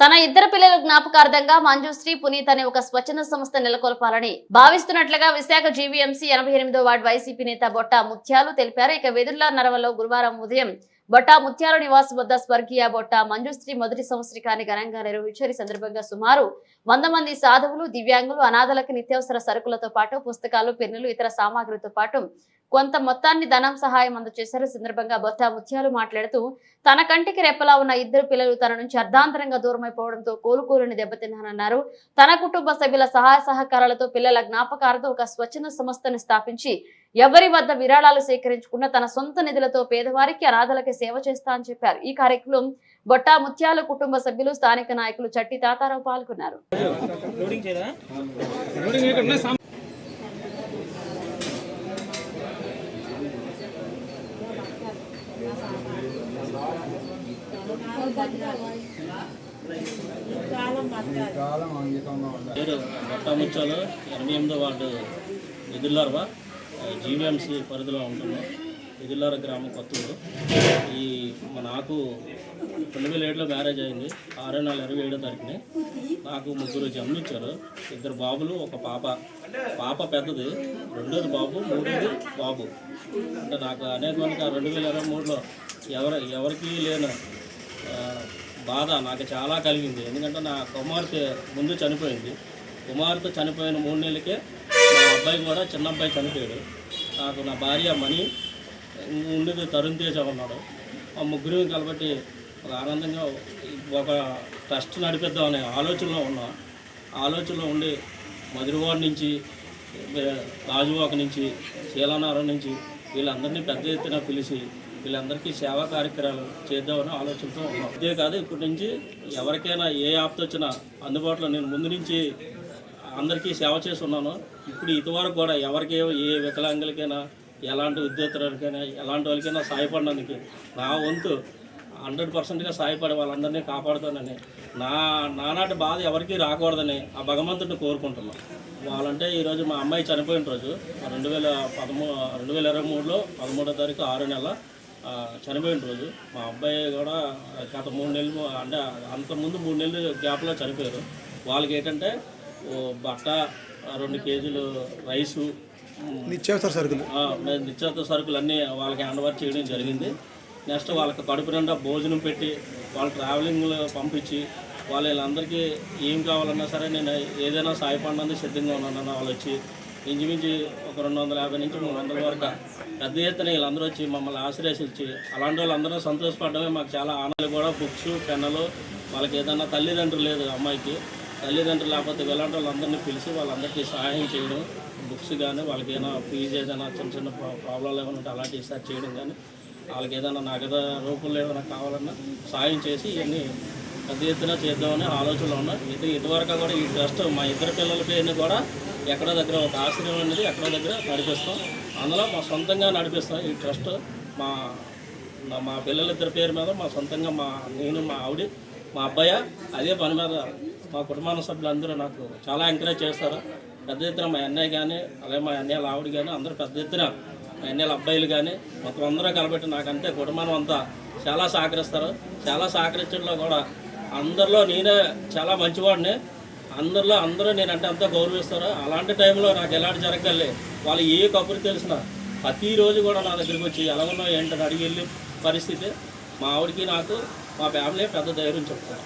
తన ఇద్దరు పిల్లల జ్ఞాపకార్థంగా మంజుశ్రీ పునీత్ అనే ఒక స్వచ్ఛంద సంస్థ నెలకొల్పాలని భావిస్తున్నట్లుగా విశాఖ జీవీఎంసీ ఎనభై ఎనిమిదో వార్డు వైసీపీ నేత బొట్ట ముత్యాలు తెలిపారు. ఇక వెదుర్ల నరవలో గురువారం ఉదయం బొట్ట ముత్యాల నివాస్ వద్ద స్వర్గీయ బొట్ట మంజుశ్రీ మొదటి సంవత్సరికాన్ని ఘనంగా నిర్వహించారు. ఈ సందర్భంగా సుమారు వంద మంది సాధువులు దివ్యాంగులు అనాథలకు నిత్యావసర సరుకులతో పాటు పుస్తకాలు పెన్నులు ఇతర సామాగ్రితో పాటు కొంత మొత్తాన్ని ధనం సహాయం అందజేశారు. సందర్భంగా బొత్తా ముత్యాలు మాట్లాడుతూ తన కంటికి రెప్పలా ఉన్న ఇద్దరు పిల్లలు తన నుంచి అర్ధాంతరంగా దూరమైపోవడంతో కోలుకోలేని దెబ్బతిన్నానన్నారు. తన కుటుంబ సభ్యుల సహాయ సహకారాలతో పిల్లల జ్ఞాపకాలతో ఒక స్వచ్ఛంద సంస్థను స్థాపించి ఎవరి వద్ద విరాళాలు సేకరించుకున్న తన సొంత నిధులతో పేదవారికి అనాథలకి సేవ చేస్తా అని చెప్పారు. ఈ కార్యక్రమం బొట్టా ముత్యాలు కుటుంబ సభ్యులు స్థానిక నాయకులు చట్టి తాతారావు పాల్గొన్నారు. ఎనభై ఎనిమిదో వార్డు జీవీఎంసీ పరిధిలో ఉంటున్నాం. ఎదిల్లార గ్రామం కొత్తూరు. ఈ నాకు రెండు వేల ఏడులో మ్యారేజ్ అయింది. ఆరో నెల ఇరవై ఏడో తారీఖుని నాకు ముగ్గురు జన్మించారు ఇద్దరు బాబులు ఒక పాప. పాప పెద్దది రెండోది బాబు మూడోది బాబు. అంటే నాకు అనేక ఆ రెండు వేల ఇరవై మూడులో ఎవరు ఎవరికి లేని బాధ నాకు చాలా కలిగింది. ఎందుకంటే నా కుమార్తె ముందు చనిపోయింది. కుమార్తె చనిపోయిన మూడు నెలలకే అబ్బాయి కూడా చిన్న అబ్బాయి చనిపోయాడు. నాకు నా భార్య మణి ఉండేది తరుణ్ తేజ ఉన్నాడు. ఆ ముగ్గురు కాబట్టి ఒక ఆనందంగా ఒక ట్రస్ట్ నడిపిద్దాం అనే ఆలోచనలో ఉన్నాం. ఆలోచనలో ఉండి మధురవాడ నుంచి రాజువాక నుంచి శీలానారం నుంచి వీళ్ళందరినీ పెద్ద ఎత్తున పిలిచి వీళ్ళందరికీ సేవా కార్యక్రమాలు చేద్దామని ఆలోచనతో ఉన్నాం. అంతేకాదు కాదు ఇప్పటి నుంచి ఎవరికైనా ఏ ఆపద వచ్చినా అందుబాటులో నేను ముందు నుంచి అందరికీ సేవ చేస్తున్నాను. ఇప్పుడు ఇదివరకు కూడా ఎవరికి ఏ వికలాంగులకైనా ఎలాంటి విద్యార్థులకైనా ఎలాంటి వాళ్ళకైనా సహాయపడడానికి నా వంతు హండ్రెడ్ పర్సెంట్గా సాయపడే వాళ్ళందరినీ కాపాడుతానని నా నానాటి బాధ ఎవరికీ రాకూడదని ఆ భగవంతుడిని కోరుకుంటున్నాను వాళ్ళంటే ఈరోజు మా అమ్మాయి చనిపోయిన రోజు రెండు వేల పదమూ రెండు వేల ఇరవై మూడులో పదమూడో తారీఖు ఆరు నెల చనిపోయిన రోజు మా అబ్బాయి కూడా గత మూడు నెలలు అంటే అంతకుముందు మూడు నెలలు గ్యాప్లో చనిపోయారు. వాళ్ళకి ఏంటంటే బట్ట రెండు కేజీలు రైసు నిత్యావసర సరుకులు. నిత్యావసర సరుకులు అన్నీ వాళ్ళకి హ్యాండ్ ఓవర్ చేయడం జరిగింది. నెక్స్ట్ వాళ్ళకి కడుపు నిండా భోజనం పెట్టి వాళ్ళ ట్రావెలింగ్లో పంపించి వాళ్ళ వీళ్ళందరికీ ఏం కావాలన్నా సరే నేను ఏదైనా సాయపడినందుకు సిద్ధంగా ఉన్నాను వాళ్ళు వచ్చి ఇంచుమించి ఒక రెండు వందల యాభై నుంచి మూడు వందల వరకు పెద్ద ఎత్తున వీళ్ళందరూ వచ్చి మమ్మల్ని ఆశ్రయించి అలాంటి వాళ్ళందరూ సంతోషపడమే మాకు చాలా ఆనందం. కూడా బుక్స్ పెన్నులు వాళ్ళకి ఏదైనా తల్లిదండ్రులు లేదు అమ్మాయికి. తల్లిదండ్రులు లేకపోతే వెళ్ళంటే వాళ్ళందరినీ పిలిచి వాళ్ళందరికీ సహాయం చేయడం బుక్స్ కానీ వాళ్ళకి ఏదైనా ఫీజు ఏదైనా చిన్న చిన్న ప్రాబ్లాలు ఏమైనా ఉంటే అలాంటివి సార్ చేయడం కానీ వాళ్ళకి ఏదైనా నగదు రూపంలో ఏమైనా కావాలన్నా సాయం చేసి ఇవన్నీ పెద్ద ఎత్తున చేద్దామని ఆలోచనలో ఉన్నా. ఇది ఇదివరకు కూడా ఈ ట్రస్ట్ మా ఇద్దరు పిల్లల పేరుని కూడా ఎక్కడో దగ్గర ఒక ఆశ్రయం అనేది ఎక్కడో దగ్గర నడిపిస్తాం. అందులో మా సొంతంగా నడిపిస్తాం ఈ ట్రస్ట్. మా నా- మా పిల్లలిద్దరి పేరు మీద మా సొంతంగా మా నేను మా ఆవిడ మా అబ్బాయ అదే పని మీద మా కుటుంబ సభ్యులందరూ నాకు చాలా ఎంకరేజ్ చేస్తారు పెద్ద ఎత్తున మా అన్నయ్య కానీ అలాగే మా అన్నయ్యల ఆవిడ కానీ అందరూ పెద్ద ఎత్తున మా అన్నయ్యల అబ్బాయిలు కానీ మొత్తం అందరూ కలబెట్టి నాకంతే కుటుంబం అంతా చాలా సహకరిస్తారు. చాలా సహకరించడంలో కూడా అందరిలో నేనే చాలా మంచివాడిని. అందరిలో అందరూ నేనంటే అంతా గౌరవిస్తారు. అలాంటి టైంలో నాకు ఎలాంటి జరగలే వాళ్ళు ఏ కబురు తెలిసినా ప్రతిరోజు కూడా నా దగ్గరికి వచ్చి ఎలా ఉన్నావు ఏంటని అడిగి వెళ్ళి పరిస్థితి మా ఆవిడకి నాకు మా ఫ్యామిలీ పెద్ద ధైర్యం చెప్తారు.